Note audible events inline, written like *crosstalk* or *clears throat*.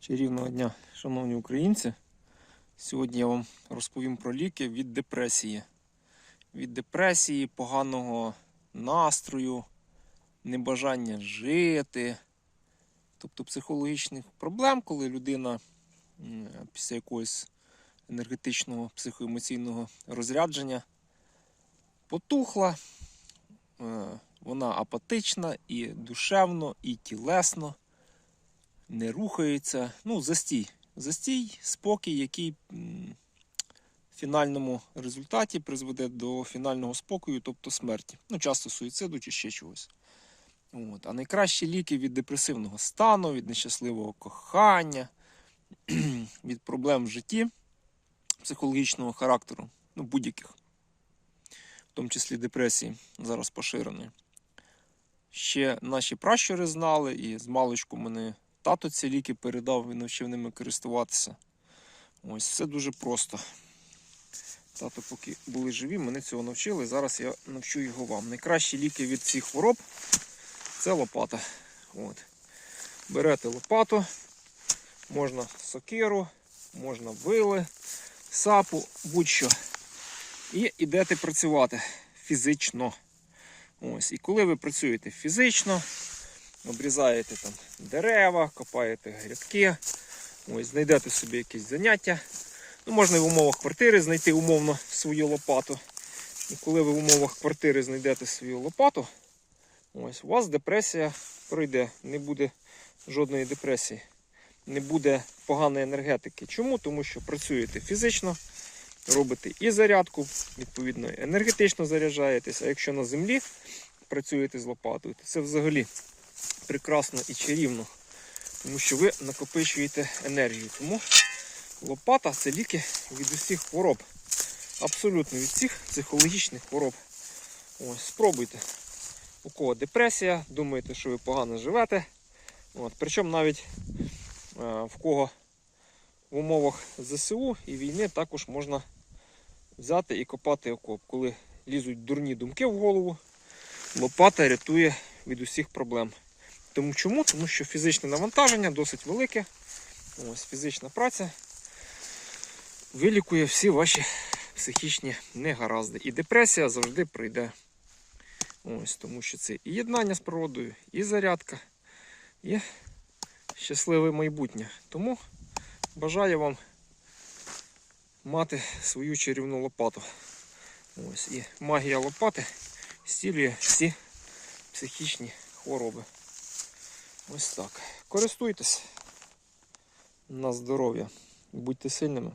Чарівного дня, шановні українці. Сьогодні я вам розповім про ліки від депресії. Від депресії, поганого настрою, небажання жити, тобто психологічних проблем, коли людина після якогось енергетичного психоемоційного розрядження потухла, е, вона апатична і душевно, і тілесно не рухається. Ну, застій. Застій, спокій, який в фінальному результаті призведе до фінального спокою, тобто смерті. Ну, часто суїциду чи ще чогось. От. А найкращі ліки від депресивного стану, від нещасливого кохання, *clears throat* від проблем в житті психологічного характеру, ну, будь-яких, в тому числі депресії, зараз поширеної. Ще наші пращури знали, і з маличку мене тато ці ліки передав і навчив ними користуватися. Ось все дуже просто. Тато, поки були живі, мене цього навчили. Зараз я навчу його вам. Найкращі ліки від всіх хвороб це лопата. От. Берете лопату, можна сокиру, можна вили, сапу, будь-що. І йдете працювати фізично. Ось. І коли ви працюєте фізично, обрізаєте там дерева, копаєте грядки, ось, знайдете собі якісь заняття. Ну, можна і в умовах квартири знайти умовно свою лопату. І коли ви в умовах квартири знайдете свою лопату, ось, у вас депресія пройде, не буде жодної депресії, не буде поганої енергетики. Чому? Тому що працюєте фізично, робите і зарядку, відповідно, енергетично заряджаєтесь, а якщо на землі працюєте з лопатою, то це взагалі прекрасно і чарівно, тому що ви накопичуєте енергію. Тому лопата це ліки від усіх хвороб. Абсолютно від всіх психологічних хвороб. Ось, спробуйте. У кого депресія, думаєте, що ви погано живете. От, причому навіть е, в кого в умовах ЗСУ і війни також можна взяти і копати окоп. Коли лізуть дурні думки в голову, лопата рятує від усіх проблем. Тому чому? Тому що фізичне навантаження досить велике. Ось фізична праця вилікує всі ваші психічні негаразди. І депресія завжди прийде. Ось, тому що це і єднання з природою, і зарядка, і щасливе майбутнє. Тому бажаю вам мати свою чарівну лопату. Ось, і магія лопати зцілює всі психічні хвороби. Ось так. Користуйтесь на здоров'я. Будьте сильними.